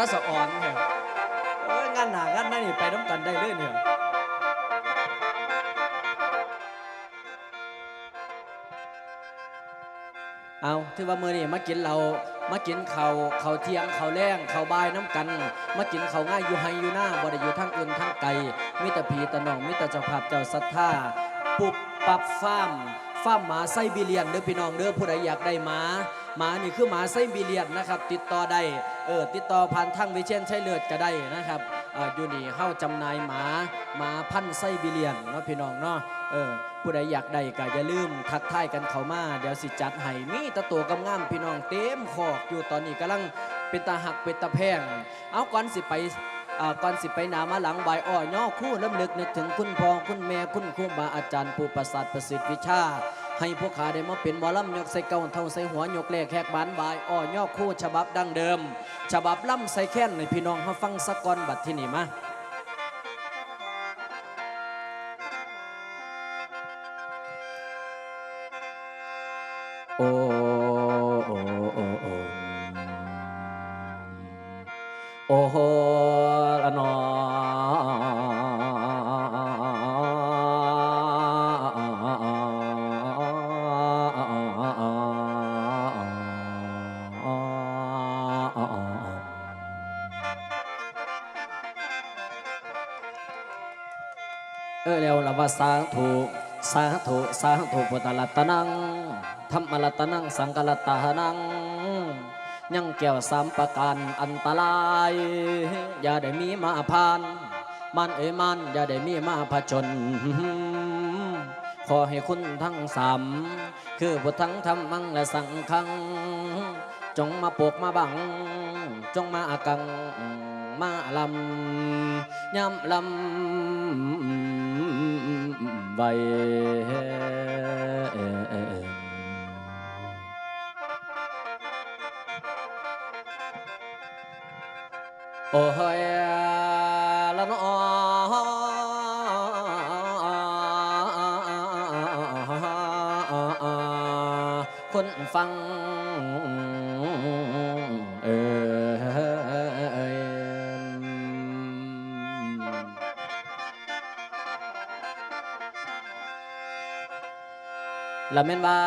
ตาสะอ่อนแท้เอ้ยงานหนางานนั่นนี่ไปน้ำกันได้เลยเนี่ยเอาถือว่ามือนี่มากินเรามากินเขาเขาเที่ยงเขาแรงเขาบายน้ำกัน มากินเขาง่ายอยู่ไฮอยู่หน้าบ่ได้อยู่ทางอื่นทางไกลมิตรพีตะนองมิตรเจ้าภาพเจ้าศรัทธาปุบปับฟ้ามฟ้ามหมาไซบีเรียนเด้อพี่น้องเด้อผู้ใดอยากได้หมา หมานี่คือหมาไซบีเรียนนะครับ ติดต่อได้เออติดต่อผ่านทางวิเชียนชัยเลือดก็ได้นะครับอ่าอยู่นี่เฮาจำหน่ายหมาหมาพันไซบีเรียนเนาะพี่น้องเนาะเออผู้ใดอยากได้ก็อย่าลืมทักทายกันเข้ามาเดี๋ยวสิจัดให้มีตะตัวกำงามพี่น้องเต็มคอกอยู่ตอนนี้กำลังเป็นตาหักเป็นตาแพงเอาก่อนสิไปอ่าก่อนสิไปหนามาหลังใบอ้อย่อคู่ลำลึกนึกถึงคุณพ่อคุณแม่คุณครูบาอาจารย์ผู้ประสาทประสิทธิ์วิชา ให้พวกขาได้มาเป็นหมอลำยกใส่เก่าเท่าใส่หัวยกเล่แขกบานบายอ้อย่อคู่ฉบับดังเดิม ฉบับล่ำใส่แค้นในพี่น้องเขาฟังสักก่อนบัดที่นี่มาโอ้ ออแล้วละว่าสาธุสาธุสาธุพุทธรัตนังธรรมรัตนังสังกรัตานัง ยังแก้วสามประการอันตราย อย่าได้มีมาพาน มันเอ้มันอย่าได้มีมาผจญขอให้คุณทั้งสามคือพุทธังธรรมังและสังฆัง จงมาปกมาบัง จงมากังมาลำย้ำลำ ไว้โอ้ ละเม่นว่า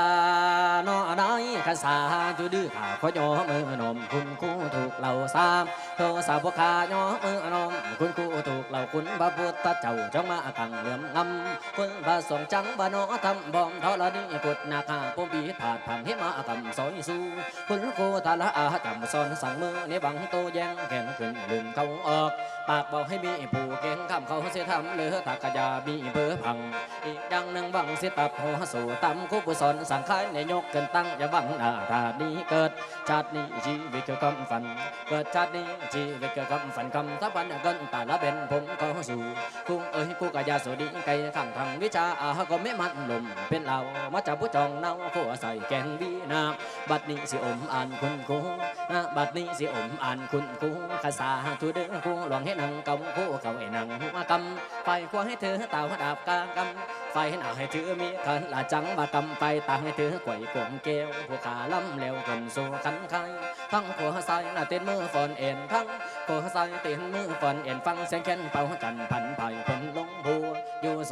น้อน้อยข้าสาจุดื้อข้าขอยอมือนมคุณคู่ถูกเหล่าสามโทสาวกขายอมือนมคุณครูถูกเหล่าคุณพระพุทธเจ้าจงมากังเหลื่อมงำคุณพระสงฆ์จังบานอทำบอมทรณีกุดนาคาปมปีผาดผังให้มาทำสอยสู้คุณครูทาละอาจำสอนสั่งมือในบังโตแยงแขนขึ้นลืมเขาออก ปากบอกให้มีผู้เก่งคำเขาเสียทำเหลือตากยามีเบอร์พัง อีกดังหนึ่งบังเสียตับหัวสู่ตำคุบุสอนสังขารในยกเกินตั้งอย่าบังหน้าตานี้เกิดชาตินี้ชีวิตเกี่ยวกับฝันเกิดชาตินี้ชีวิตเกี่ยวกับฝันคำทับพันเกินตาละเป็นผมก็สู่คุ้งเอ้ยกูกะยาสดีไก่ข้างทางวิชาอาก็ไม่มันลมเป็นเหล่ามาจับผู้จองเน่าขัวใส่แกงวีนาบัดนี้สิอมอ่านคุณกูนะบัดนี้สิอมอ่านคุณกูข้าสาธุเด้อกูหลวงให้นังกำกูเขาให้นังหัวกำไฟควงให้เธอเต่าดาบกากำ ไฟหน้าให้ถือมีขันละจังมากำไฟตาให้ถือกวยกวงแก้วผู้ขาล้ำเร็วขึ้นสู่ขันไข่ทั้งขัวใส่หน้าเต้นมือฝนเอ็นทั้งขัวใส่เต้นมือฝนเอ็นฟังเสียงแค้นเป่ากันพันไผ่เพ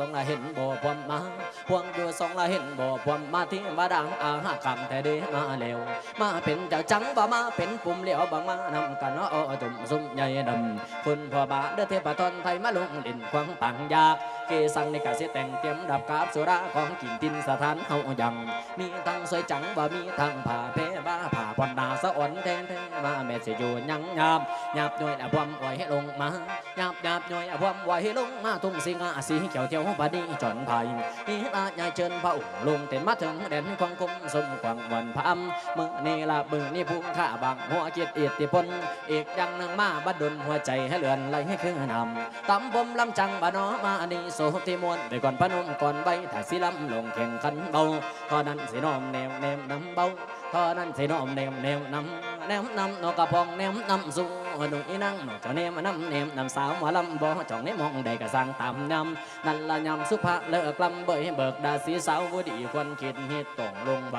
อยู่สองละเห็นบ่พวมมาพวงอยู่สองละเห็นบ่พวมมาที่มาดังอาหาคำแต่เดมาเร็วมาเป็นเจ้าจังบ่มาเป็นปุ่มเหลียวบางมานำกันเนาะอ้อตุ่มซุ่มใหญ่ดำคุณพ่อบาเด้อเทพทนไทยมาลงดินควางปังยากเกสังในกาเสแต่งเตรียมดับกาบสุราของกินตินสถานเฮายังมีทั้งสวยจังบ่มีทั้งผ่าเพาผ่าพอนดาสะอ่อนแทนแทมาแม่สิอยู่ยังยามหยาบหน่วยอะพวมไว้ให้ลงมาหยาบหยาบหน่วยอะพวมไว้ให้ลงมาทุ่งสิงาสีเขียวเที่ยวบาดีจอนไทยนี่ตาใหญ่เชิญพระองค์ลงเต็นมาถึงแดนของคุมสมกวางวันพระอำมือนี่ละมือนี่พุ่งข้าบางหัวจิตอิทธิพลอีกย่างนึ่งมาบัดดลหัวใจให้เลือนไหลให้คือนำตำบมลำจังบานอมาอันนี้โสติมวนไปก่อนพนมก่อนใบถ้าสิลำลงแข่งขันเบาทอนั้นสิน้อมแนวแนวนำเบา ทอนั้นสิน้อมแนวแนวนำแนวนำนกกระพองแนวนำสูหนุ่ยนั่งหนอเจ้าเนมนำเนมนำสาวหมอลำบ่จ่องเนมองใดก็สั่งตามนำนั่นละยำสุภาเลิกลำเบยเบิกดาสีสาวบ่ดีควรคิดฮ็ดต้องลงใบ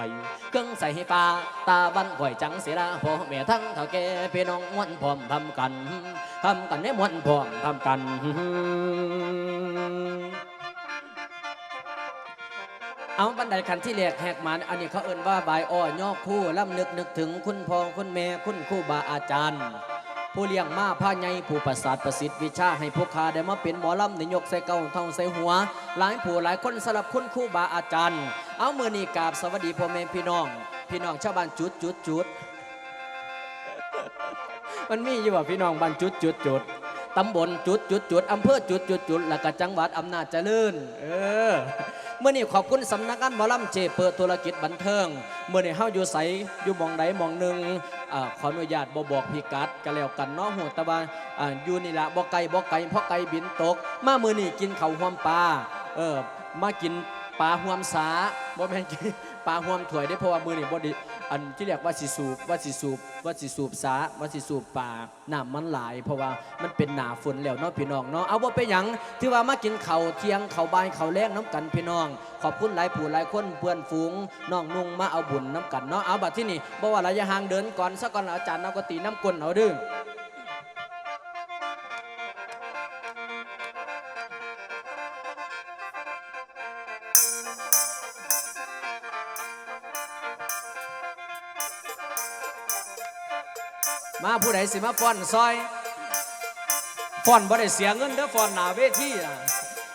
เครื่องใส่ปลาตาบันก่อยจังเสียละพ่อแม่ทั้งเท่าแก่พี่น้องม้วนพร้อมทำกันทำกันให้ม้วนพร้อมทำกัน เอาบันไดขันที่แหลกแหกหมันอันนี้เขาเอ่นว่าบายอ้อย่อคู่ล่ำนึกนึกถึงคุณพ่อคุณแม่คุณครูบาอาจารย์ ผู้เลี้ยงมาผ้าใหญ่ผู้ประสาทประสิทธิ์วิชาให้พวกข้าได้มาเป็นหมอลำในยกใส่เก้าเท่าใส่หัว หลายผู้หลายคนสลับคุณครูบาอาจารย์ เอามือนีกราบสวัสดีพ่อแม่พี่น้อง พี่น้องชาวบ้านจุดจุดจุดมันมีอยู่ว่าพี่น้องบ้านจุดจุดจุดตำบลจุดจุดจุดอำเภอจุดจุดจุดแล้วก็จังหวัดอำนาจเจริญ เออ เมื่อนี้ขอบคุณสำนักงานหมอลำเจเปิดธุรกิจบันเทิง เมื่อนี้เฮาอยู่ใสอยู่มองใดมองหนึ่งอขออนุญาตบอบอกพิกัดก็แล้วกันเนาะหัวตะบาอ่าอยู่นี่ละบ่ไกลบ่ไกลเพราะไกลบินตก มาเมื่อนี้กินเขาวหวมปลาเออมากินปลาหวมสาบ่แม่นกินปลาหวมถวยได้เพราะว่ามือนี่บ่ดี อันที่เรียกว่าสิสูบว่าสิสูบว่าสิสูบสาว่าสิสูบป่าน้ำมันหลาย เพราะว่ามันเป็นหนาฝนแล้วเนาะพี่น้องเนาะเอาบ่ไปหยังที่ว่ามากินเข่าเที่ยงเข่าบ่ายข้าแรงน้ำกันพี่น้อง ขอบคุณหลายผู้หลายคนเพื่อนฝูงน้องนุ่งมาเอาบุญน้ำกันเนาะเอาบัดที่นี่บ่ว่าระยะห่างเดินก่อนสักก่อนอาจารย์เอากตีน้ำกลนเอาดื้อ มาผู้ใดสิมาฟ้อนซอยฟ้อนบ่ได้เสียเงินเด้อฟ้อนหน้าเวทีน่ะ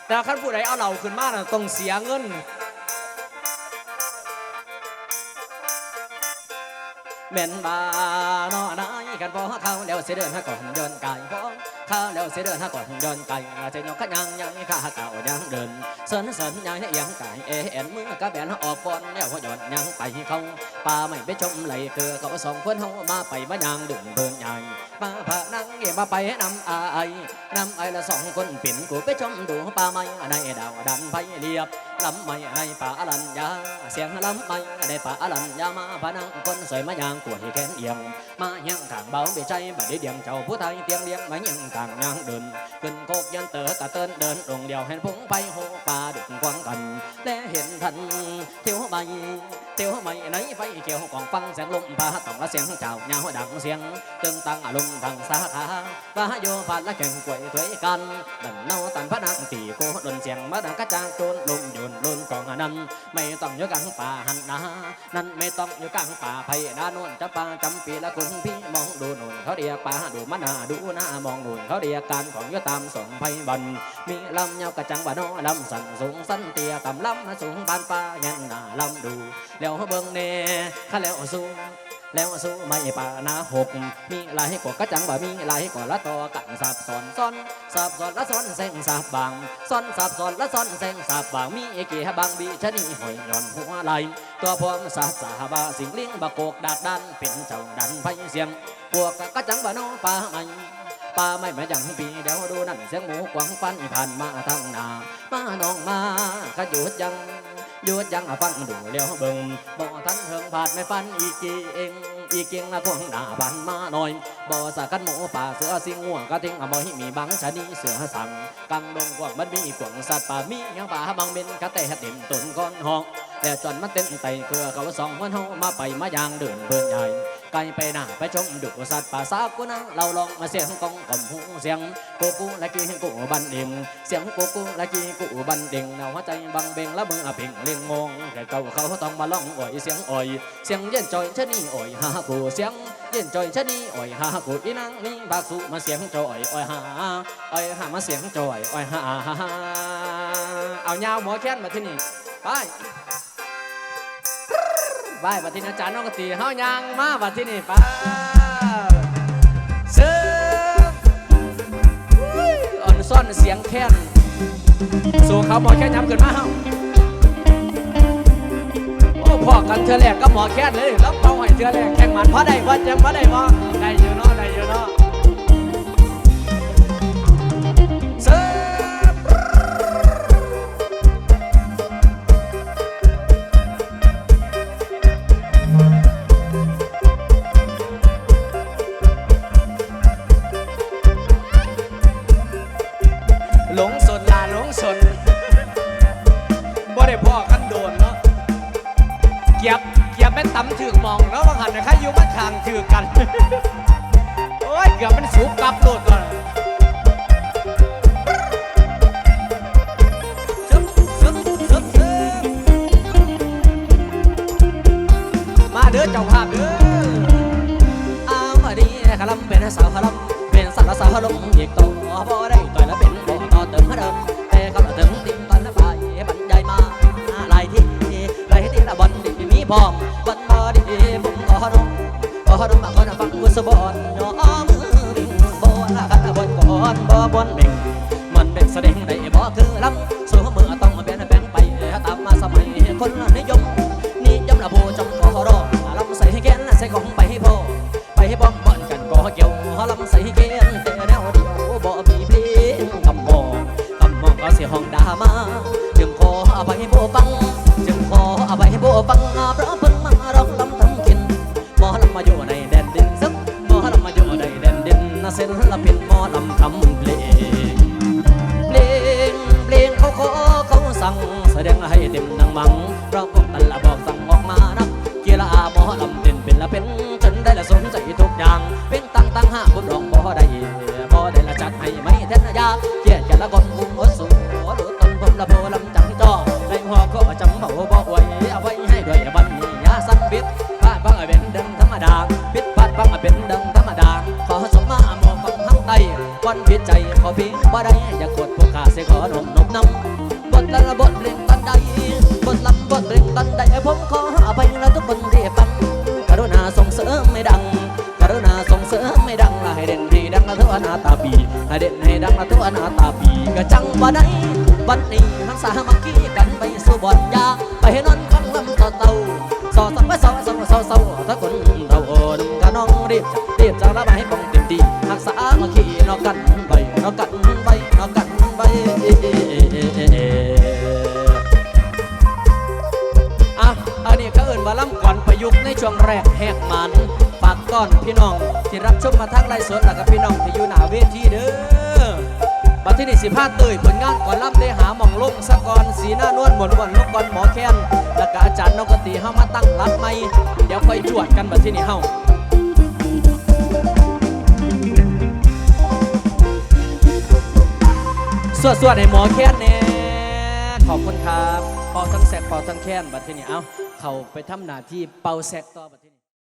แต่ขันผู้ใดเอาเหล่าขึ้นมาน่ะต้องเสียเงินแม่นบาเนาะนายกันพอเข้าแล้วเสียเดินหาก่อนเดินกลพอ ข้าแล้วเสียเดินหาก่อนเดินไกลเจะยกขยังยังข้าเก่ายังเดินเสินเสินยังยังไก่เอ็นมือกระแบนออกฟอนแล้วหย่อนยังไปเขาป่าไม่ไปชมไหลเกลือเขาสองคนเฮามาไปมายางดึงเบิ่นใหญ่มาพานังเอมาไปนำอายนำไอ้ละสองคนปิ่นกูไปชมดูป่าไม้ในดาวดันไปเรียบ ลำไม่ในป่าอลัญญาเสียงลำไม่ในป่าอลัญญามาพนังคนสวยมายางกวดที่แขนเอียงมายังทางเบาเบียใจบัดเดียงเจ้าผู้ไทยเตียงเลี้ยงมายังทางยางเดินขึ้นโคกยันเตอกะเตินเดินตรงเดียวเห็นพงไปโหป่าดึกควางกันและเห็นทันเที่ยวใบ เที่ยวไม่ในไฟเกี่ยวกองฟังเสียงลมพาต้องละเสียงเจ้าเงาดังเสียงตึงตังอารมณ์ทางสาขาว่าโยผ่านละแข่งกวยถวยกันดันเนาตันพระนักตีโกดนเสียงมาดังกระจางโจนลมยนลนกองนั้นไม่ต้องอยู่กลางป่าหันนานั่นไม่ต้องอยู่กลางป่าไผ่ดานนจะป่าจำปีละคนพี่มองดูหนุนเขาเรียกป่าดูมันาดูหน้ามองหนุนเขาเรียกการของอยู่ตามสงไผ่บัน มีลำยาวกระจังบ่านอลำสั่นสูงสั้นเตียต่ำลำสูงบานป่าเงี้ยหน้าลำดู แล้วเบิ่งเน่ข้าแล้วสู้แล้วสู้ไม่ป่านาหก มีหลายกว่ากระจังบ่มีหลายกว่าละต่อกันสับสอนซ้อนสับสอนละซ้อนเส้งสับบางซ้อนสับสอนละซ้อนเส้งสับบางมีเอกียบางบีชะนีหอยย่อนหัวไหลตัวพร้อมสาสาบาสิงลิงบะโกกดาดดันเป็นเจ้าดันไฟเสียงพวกกระจังบ่านป่าไม่ ป่าไม่มาอย่างปีเดี๋ยวดูนั่นเสียงหมูกวางฟันผ่านมาทางนามาน้องมาขยุดยังยุดยังฟังดูเลี้ยวเบิ่งบ่ทันเฮิงผาดไม่ฟันอีกกีเองอีกเกียงละพวงหน้าบันมาหน่อยบ่สากันหมูป่าเสือสิงง่วงกระทิงบ่หิมีบังชนีเสือสั่งกังดงกวางมันมีกวางสัตว์ป่ามียังป่าบางเป็นกระเตะเต็มต้นก้อนหอกแต่จนมันเต้นไตเกลือเขาสองมันเฮามาไปมาย่างเดินเบิ่นใหญ่ ไกลไปหน้าไปชมดูสัตว์ป่าสากุนะเราลองมาเสียงกองกำหูเสียงกูกูละกีกูบันเดิมเสียงกูกูละกีกูบันเดิงแนวหัวใจบังเบงและมึงอะเพ่งเลียงงงแก่เก่าเขาต้องมาร้องอ่อยเสียงอ่อยเสียงเย็นจอยชะนีอ่อยฮากูเสียงเย็นจอยชะนีอ่อยฮากูอีนางนี่บากสุมาเสียงจอยอ่อยฮาอ่อยฮามาเสียงจอยอ่อยฮาเอายาวหมอแค้นมาที่นี่ไป ไปบัดที่นี่อาจารย์น้องกตีเฮายางมาบัดที่นี่ป้าเสืออ่อนซ่อนเสียงแค้นสู่เขาหมอแค้นย้ำขึ้นมาเฮาโอ้พ่อกันเธอแรกก็หมอแค่นเลยแล้วเป้าให้เธอแรกแข่งหมันพอได้พอจังพอได้พอ พ่อกันโดเนาะเกียบเกียบเป็นตำถือกมองแล้วบางหันนะคะอยู่มันทางถือกัน โอ้ยเกือบมันสูบกลับโลดก่อนมาเด้อเจ้าภาพเด้อเอามาดีขลำเป็นสาวขลำเป็นสาวสาวลงอีกตัวบ่ได้ต่อยแล้วเป็นบ่ต่อเติมเดิม ดีมีพร้อมบอลบ่ดีผมขอน้องขอน้องมาขอฟังกุศบอนยอมือบิ่งบ่ละกันบอลก่อนบ่บอลเบ่งมันเบ่งแสดงได้บ่คือลำสู้มือต้องมาเป็นแบงไปตามมาสมัยคนนิยมนิยมละผู้จงขอรอลำใส่แกนใส่ของไป สั่งแสดงให้เต็มนังมังเพราะพวกตันละบอกสั่งออกมานักกีฬาหมอลำเด่นเป็นละเป็นจนได้ละสนใจทุกอย่าง เป็นตั้งตั้งห้าบุญรองบ่ได้บ่ได้ละจัดให้ไม่แทนยาเกียรติแก่ละคนอุ้มอดสูหรือต้นผมละโพลำจังจอในหัวก็จำเบาบ่ไว้เอาไว้ให้ด้วยบันนี้ยาสันบิดพลาดบ้างเป็นดังธรรมดาบิดพลาดบ้างเป็นดังธรรมดาขอสมมาหมอฟังทั้งไตวันพิดใจขอพียงบ่ได้อย่ากดผู้ขาเสียขอนมนมน้ำ บทละบทเพลงตันใดบทลำบทเพลงตันใดผมขออภัยและทุกคนที่ฟังกรุณาส่งเสริมไม่ดัง กรุณาส่งเสริมไม่ดังให้เด่นให้ดังละทั่วหน้าตาปีให้เด่นให้ดังละทั่วหน้าตาปีก็จังว่าได้วันนี้ทั้งสามัคคีกันไปสู่บ่อนยาไปให้นอนฟังลำต่อเต่าสอสังไว้สอสอสอสอถ้าคนเราโอนก็น้องรีบรีบจะระบายให้ปองเต็มที่หักษามาขี่นอกกันไช่วงแรกแหกมันฝากก่อนพี่น้อง ที่รับชมมาทางไลฟ์สดแล้วกับพี่น้องที่อยู่หน้าเวทีเด้อบัดที่นี่สิพาเตยผลงานก่อนล่ำได้หาหม่องลงสะกอนสีหน้านวลหมวนหวนลงก่อนหมอแค้นแล้วก็อาจารย์นกกตีเฮามาตั้งรัดใหม่เดี๋ยวค่อยจวดกันบัดที่นี่เฮาสวดสวดให้หมอแค้นแน่ขอบคุณครับเป่าทั้งแซกเป่าทั้งแค้นบัดที่นี่เอ้า เขาไปทำหน้าที่เป่าแซกต่อบัดที่นี่